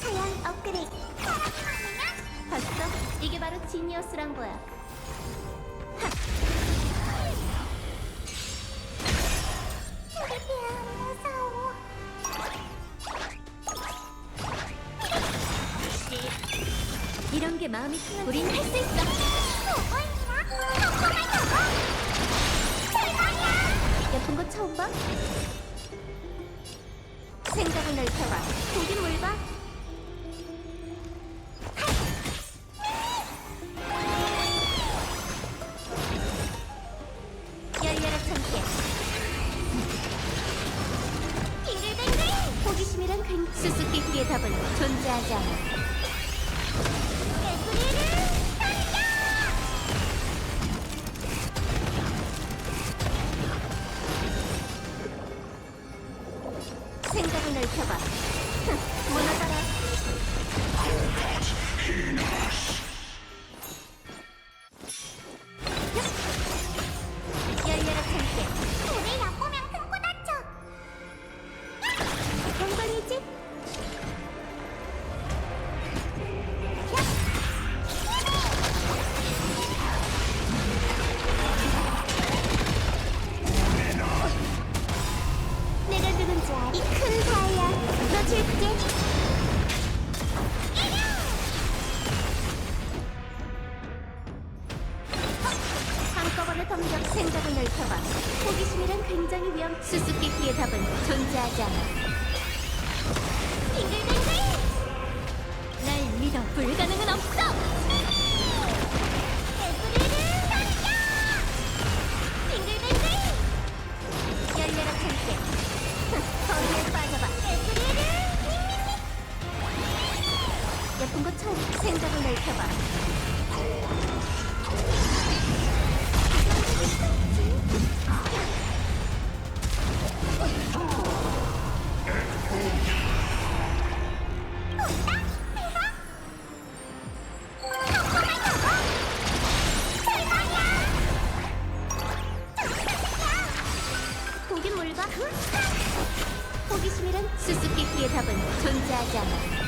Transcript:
사양 업그레이드. 봤어? 이게 바로 지니어스란 거야. 무서워. 이런 게 마음이 편한 우린 할 수 있어. 예쁜 거 처음 봐? 생각을 넓혀봐. 뭘 봐? 열려라 참깨. 빙글빙글. 호기심이란 근 수수께끼의 답은 존재하지 않아. 생각을 넓혀봐. 흥, 무너져라. 열려라 참깨. 줄게 한꺼번에 덤벼 생각을 넓혀봐. 호기심이란 굉장히 위험. 수수께끼의 답은 존재하지 않아 거 처음 생각을 넓혀봐. 봐? 호기심이란 수수께끼의 답은 존재하지 않아